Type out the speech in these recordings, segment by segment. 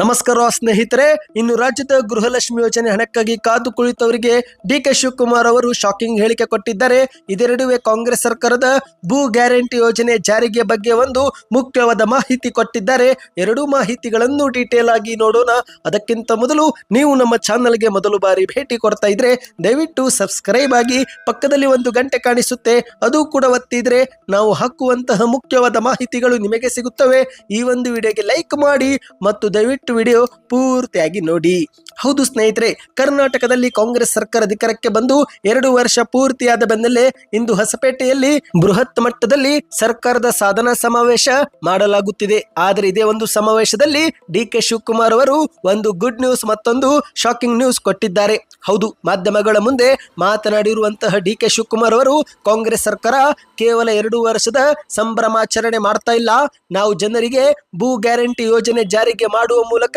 ನಮಸ್ಕಾರ ಸ್ನೇಹಿತರೆ, ಇನ್ನು ರಾಜ್ಯದ ಗೃಹಲಕ್ಷ್ಮಿ ಯೋಜನೆ ಹಣಕ್ಕಾಗಿ ಕಾದು ಕುಳಿತವರಿಗೆ ಡಿ ಕೆ ಶಿವಕುಮಾರ್ ಅವರು ಶಾಕಿಂಗ್ ಹೇಳಿಕೆ ಕೊಟ್ಟಿದ್ದಾರೆ. ಇದೆರಡುವೆ ಕಾಂಗ್ರೆಸ್ ಸರ್ಕಾರದ ಭೂ ಗ್ಯಾರಂಟಿ ಯೋಜನೆ ಜಾರಿಗೆ ಬಗ್ಗೆ ಒಂದು ಮುಖ್ಯವಾದ ಮಾಹಿತಿ ಕೊಟ್ಟಿದ್ದಾರೆ. ಎರಡೂ ಮಾಹಿತಿಗಳನ್ನು ಡೀಟೇಲ್ ಆಗಿ ನೋಡೋಣ. ಅದಕ್ಕಿಂತ ಮೊದಲು ನೀವು ನಮ್ಮ ಚಾನಲ್ಗೆ ಮೊದಲು ಬಾರಿ ಭೇಟಿ ಕೊಡ್ತಾ ಇದ್ರೆ, ದಯವಿಟ್ಟು ಸಬ್ಸ್ಕ್ರೈಬ್ ಆಗಿ ಪಕ್ಕದಲ್ಲಿ ಒಂದು ಗಂಟೆ ಕಾಣಿಸುತ್ತೆ. ಅದು ಕೂಡ ಒತ್ತಿದ್ರೆ ನಾವು ಹಾಕುವಂತಹ ಮುಖ್ಯವಾದ ಮಾಹಿತಿಗಳು ನಿಮಗೆ ಸಿಗುತ್ತವೆ. ಈ ಒಂದು ವಿಡಿಯೋಗೆ ಲೈಕ್ ಮಾಡಿ ಮತ್ತು ದಯವಿಟ್ಟು ವಿಡಿಯೋ ಪೂರ್ತಿಯಾಗಿ ನೋಡಿ. ಹೌದು ಸ್ನೇಹಿತರೆ, ಕರ್ನಾಟಕದಲ್ಲಿ ಕಾಂಗ್ರೆಸ್ ಸರ್ಕಾರ ಅಧಿಕಾರಕ್ಕೆ ಬಂದು ಎರಡು ವರ್ಷ ಪೂರ್ತಿಯಾದ ಬೆನ್ನಲ್ಲೇ ಇಂದು ಹೊಸಪೇಟೆಯಲ್ಲಿ ಬೃಹತ್ ಮಟ್ಟದಲ್ಲಿ ಸರ್ಕಾರದ ಸಾಧನಾ ಸಮಾವೇಶ ಮಾಡಲಾಗುತ್ತಿದೆ. ಆದರೆ ಇದೇ ಒಂದು ಸಮಾವೇಶದಲ್ಲಿ ಡಿ ಕೆ ಶಿವಕುಮಾರ್ ಅವರು ಒಂದು ಗುಡ್ ನ್ಯೂಸ್ ಮತ್ತೊಂದು ಶಾಕಿಂಗ್ ನ್ಯೂಸ್ ಕೊಟ್ಟಿದ್ದಾರೆ. ಹೌದು, ಮಾಧ್ಯಮಗಳ ಮುಂದೆ ಮಾತನಾಡಿರುವಂತಹ ಡಿ ಕೆ ಶಿವಕುಮಾರ್ ಅವರು, ಕಾಂಗ್ರೆಸ್ ಸರ್ಕಾರ ಕೇವಲ ಎರಡು ವರ್ಷದ ಸಂಭ್ರಮಾಚರಣೆ ಮಾಡ್ತಾ ಇಲ್ಲ. ನಾವು ಜನರಿಗೆ ಭೂ ಗ್ಯಾರಂಟಿ ಯೋಜನೆ ಜಾರಿಗೆ ಮಾಡುವ ಮೂಲಕ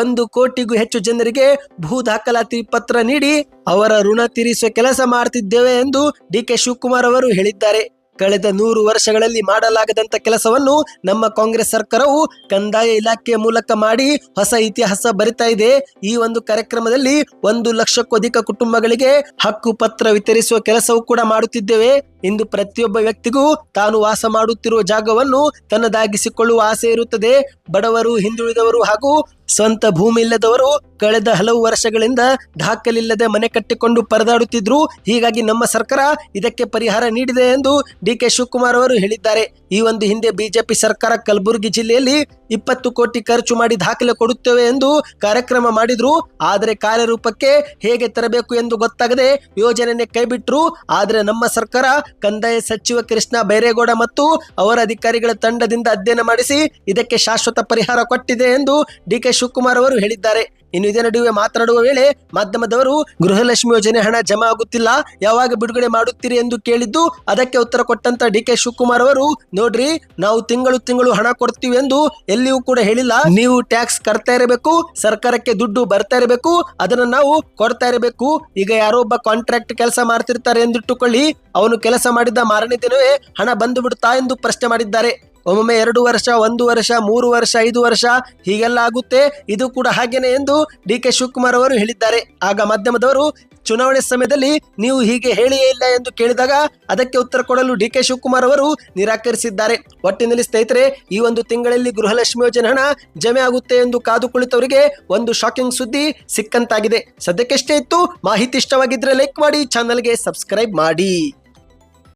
ಒಂದು ಕೋಟಿಗೂ ಹೆಚ್ಚು ಜನರಿಗೆ ಭೂ ದಾಖಲಾತಿ ಪತ್ರ ನೀಡಿ ಅವರ ಋಣ ತೀರಿಸುವ ಕೆಲಸ ಮಾಡುತ್ತಿದ್ದೇವೆ ಎಂದು ಡಿ ಕೆ ಶಿವಕುಮಾರ್ ಅವರು ಹೇಳಿದ್ದಾರೆ. ಕಳೆದ ನೂರು ವರ್ಷಗಳಲ್ಲಿ ಮಾಡಲಾಗದಂತ ಕೆಲಸವನ್ನು ನಮ್ಮ ಕಾಂಗ್ರೆಸ್ ಸರ್ಕಾರವು ಕಂದಾಯ ಇಲಾಖೆಯ ಮೂಲಕ ಮಾಡಿ ಹೊಸ ಇತಿಹಾಸ ಬರಿತಾ ಇದೆ. ಈ ಒಂದು ಕಾರ್ಯಕ್ರಮದಲ್ಲಿ ಒಂದು ಲಕ್ಷಕ್ಕೂ ಅಧಿಕ ಕುಟುಂಬಗಳಿಗೆ ಹಕ್ಕು ಪತ್ರ ವಿತರಿಸುವ ಕೆಲಸವೂ ಕೂಡ ಮಾಡುತ್ತಿದ್ದೇವೆ. ಇಂದು ಪ್ರತಿಯೊಬ್ಬ ವ್ಯಕ್ತಿಗೂ ತಾನು ವಾಸ ಮಾಡುತ್ತಿರುವ ಜಾಗವನ್ನು ತನ್ನದಾಗಿಸಿಕೊಳ್ಳುವ ಆಸೆ ಇರುತ್ತದೆ. ಬಡವರು, ಹಿಂದುಳಿದವರು ಹಾಗೂ ಸ್ವಂತ ಭೂಮಿ ಇಲ್ಲದವರು ಕಳೆದ ಹಲವು ವರ್ಷಗಳಿಂದ ದಾಖಲಿಲ್ಲದೆ ಮನೆ ಕಟ್ಟಿಕೊಂಡು ಪರದಾಡುತ್ತಿದ್ರು. ಹೀಗಾಗಿ ನಮ್ಮ ಸರ್ಕಾರ ಇದಕ್ಕೆ ಪರಿಹಾರ ನೀಡಿದೆ ಎಂದು ಡಿ ಕೆ ಶಿವಕುಮಾರ್ ಅವರು ಹೇಳಿದ್ದಾರೆ. ಈ ಒಂದು ಹಿಂದೆ ಬಿಜೆಪಿ ಸರ್ಕಾರ ಕಲಬುರಗಿ ಜಿಲ್ಲೆಯಲ್ಲಿ ಇಪ್ಪತ್ತು ಕೋಟಿ ಖರ್ಚು ಮಾಡಿ ದಾಖಲೆ ಕೊಡುತ್ತೇವೆ ಎಂದು ಕಾರ್ಯಕ್ರಮ ಮಾಡಿದ್ರು. ಆದರೆ ಕಾರ್ಯರೂಪಕ್ಕೆ ಹೇಗೆ ತರಬೇಕು ಎಂದು ಗೊತ್ತಾಗದೆ ಯೋಜನೆ ಕೈಬಿಟ್ರು. ಆದರೆ ನಮ್ಮ ಸರ್ಕಾರ ಕಂದಾಯ ಸಚಿವ ಕೃಷ್ಣ ಬೈರೇಗೌಡ ಮತ್ತು ಅವರ ಅಧಿಕಾರಿಗಳ ತಂಡದಿಂದ ಅಧ್ಯಯನ ಮಾಡಿಸಿ ಇದಕ್ಕೆ ಶಾಶ್ವತ ಪರಿಹಾರ ಕೊಟ್ಟಿದೆ ಎಂದು ಡಿ ಕೆ ಶಿವಕುಮಾರ್ ಅವರು ಹೇಳಿದ್ದಾರೆ. ಇನ್ನು ಇದೇ ನಡುವೆ ಮಾತನಾಡುವ ವೇಳೆ ಮಾಧ್ಯಮದವರು ಗೃಹಲಕ್ಷ್ಮಿ ಯೋಜನೆ ಹಣ ಜಮಾ ಆಗುತ್ತಿಲ್ಲ, ಯಾವಾಗ ಬಿಡುಗಡೆ ಮಾಡುತ್ತೀರಿ ಎಂದು ಕೇಳಿದ್ದು ಅದಕ್ಕೆ ಉತ್ತರ ಕೊಟ್ಟಂತ ಡಿ ಕೆ ಶಿವಕುಮಾರ್ ಅವರು, ನೋಡ್ರಿ ನಾವು ತಿಂಗಳು ತಿಂಗಳು ಹಣ ಕೊಡ್ತೀವಿ ಎಂದು ಎಲ್ಲಿಯೂ ಕೂಡ ಹೇಳಿಲ್ಲ. ನೀವು ಟ್ಯಾಕ್ಸ್ ಕಟ್ತಾ ಇರಬೇಕು, ಸರ್ಕಾರಕ್ಕೆ ದುಡ್ಡು ಬರ್ತಾ ಇರಬೇಕು, ಅದನ್ನ ನಾವು ಕೊಡ್ತಾ ಇರಬೇಕು. ಈಗ ಯಾರೋ ಒಬ್ಬ ಕಾಂಟ್ರಾಕ್ಟ್ ಕೆಲಸ ಮಾಡ್ತಿರ್ತಾರೆ ಎಂದಿಟ್ಟುಕೊಳ್ಳಿ, ಅವನು ಕೆಲಸ ಮಾಡಿದ ಮಾರನೇ ದಿನವೇ ಹಣ ಬಂದು ಬಿಡುತ್ತಾ ಎಂದು ಪ್ರಶ್ನೆ ಮಾಡಿದ್ದಾರೆ. ಒಮ್ಮೊಮ್ಮೆ ಎರಡು ವರ್ಷ, ಒಂದು ವರ್ಷ, ಮೂರು ವರ್ಷ, ಐದು ವರ್ಷ ಹೀಗೆಲ್ಲ ಆಗುತ್ತೆ. ಇದು ಕೂಡ ಹಾಗೇನೆ ಎಂದು ಡಿ ಕೆ ಶಿವಕುಮಾರ್ ಅವರು ಹೇಳಿದ್ದಾರೆ. ಆಗ ಮಾಧ್ಯಮದವರು ಚುನಾವಣೆ ಸಮಯದಲ್ಲಿ ನೀವು ಹೀಗೆ ಹೇಳಿಯೇ ಇಲ್ಲ ಎಂದು ಕೇಳಿದಾಗ ಅದಕ್ಕೆ ಉತ್ತರ ಕೊಡಲು ಡಿ ಕೆ ಶಿವಕುಮಾರ್ ಅವರು ನಿರಾಕರಿಸಿದ್ದಾರೆ. ಒಟ್ಟಿನಲ್ಲಿ ಸ್ನೇಹಿತರೆ, ಈ ಒಂದು ತಿಂಗಳಲ್ಲಿ ಗೃಹಲಕ್ಷ್ಮಿ ಯೋಜನೆ ಹಣ ಜಮೆ ಆಗುತ್ತೆ ಎಂದು ಕಾದು ಕುಳಿತವರಿಗೆ ಒಂದು ಶಾಕಿಂಗ್ ಸುದ್ದಿ ಸಿಕ್ಕಂತಾಗಿದೆ. ಸದ್ಯಕ್ಕೆಷ್ಟೇ ಇತ್ತು. ಮಾಹಿತಿ ಇಷ್ಟವಾಗಿದ್ರೆ ಲೈಕ್ ಮಾಡಿ ಚಾನಲ್ಗೆ ಸಬ್ಸ್ಕ್ರೈಬ್ ಮಾಡಿ.